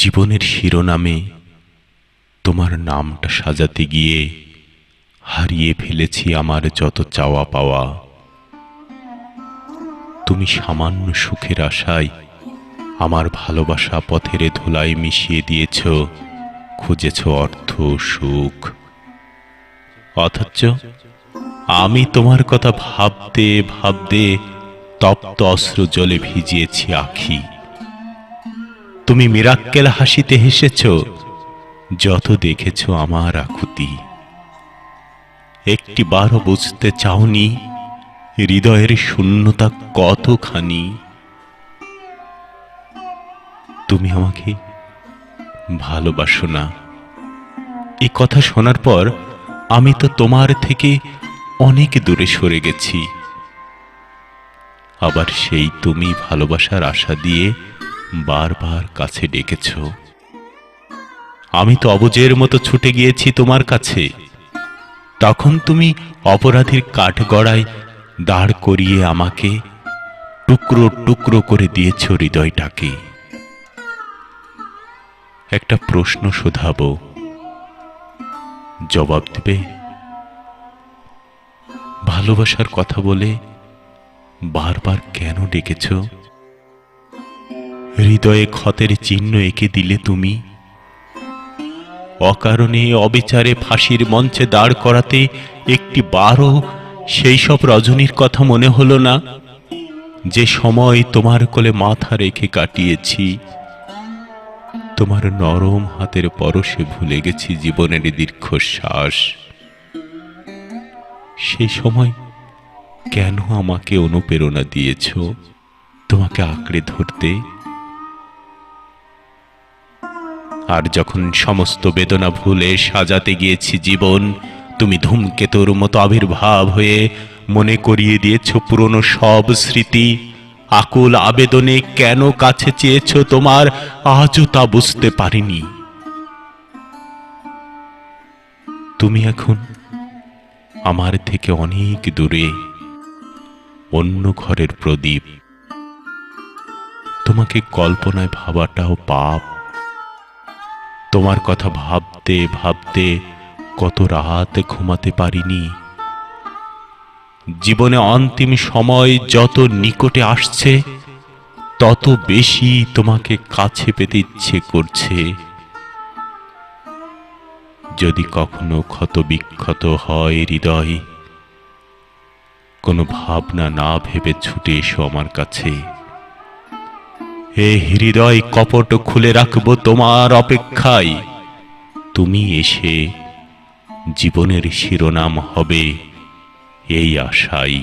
জীবনের শিরোনামে তোমার নামটা সাজাতে গিয়ে হারিয়ে ফেলেছি আমার যত চাওয়া পাওয়া। তুমি সামান্য সুখের আশায় আমার ভালোবাসা পথের ধুলায় মিশিয়ে দিয়েছ, খুঁজেছ অর্থ, সুখ। অথচ আমি তোমার কথা ভাবতে ভাবতে তপ্ত অশ্রু জলে ভিজিয়েছি আখি। তুমি মিরাক্কেল হাসিতে হেসেছ, যত দেখেছ আমার আকুতি। একটি বারও বুঝতে চাওনি, হৃদয়ের শূন্যতা কতখানি। তুমি আমাকে ভালোবাসো না। এই কথা শোনার পর আমি তো তোমার থেকে অনেক দূরে সরে গেছি। আবার সেই তুমি ভালোবাসার আশা দিয়ে বারবার কাছে ডেকেছ? আমি তো অবজের মতো ছুটে গিয়েছি তোমার কাছে। তখন তুমি অপরাধীর কাঠ গড়ায় দাঁড় করিয়ে আমাকে টুকরো টুকরো করে দিয়েছ হৃদয়টাকে। একটা প্রশ্ন শোধাবো। জবাব দেবে? ভালোবাসার কথা বলে বারবার কেন ডেকেছ? হৃদয়ে ক্ষতের চিহ্ন এঁকে দিলে তুমি। অকারণে অবিচারে ফাঁসির মঞ্চে দাঁড় করাতে একটি বারও সেই সব রজনীর কথা মনে হলো না। যে সময় তোমার কোলে মাথা রেখে কাটিয়েছি। তোমার নরম হাতের পরশে ভুলে গেছি জীবনের দীর্ঘশ্বাস। সেই সময় কেন আমাকে অনুপ্রেরণা দিয়েছ? তোমাকে আঁকড়ে ধরতে আর যখন সমস্ত বেদনা ভুলে সাজাতে গিয়েছি জীবন, তুমি ধূমকেতুর মতো আবির্ভাব হয়ে মনে করিয়ে দিয়েছ পুরনো সব স্মৃতি। আকুল আবেদনে কেন কাছে চেয়েছ তোমার, আজও তা বুঝতে পারিনি। তুমি এখন আমার থেকে অনেক দূরে, অন্য ঘরের প্রদীপ। তোমাকে কল্পনায় ভাবাটাও পাপ। তোমার কথা ভাবতে ভাবতে কত রাত ঘুমাতে পারিনি। জীবনে অন্তিম সময় যত নিকটে আসছে, তত বেশি তোমাকে কাছে পেতে ইচ্ছে করছে। যদি কখনো ক্ষত বিক্ষত হয় হৃদয়, কোনো ভাবনা না ভেবে ছুটে এসো আমার কাছে। হে হৃদয় কপট খুলে রাখব তোমার অপেক্ষায়। তুমি এসে জীবনের শিরোনাম হবে এই আশাই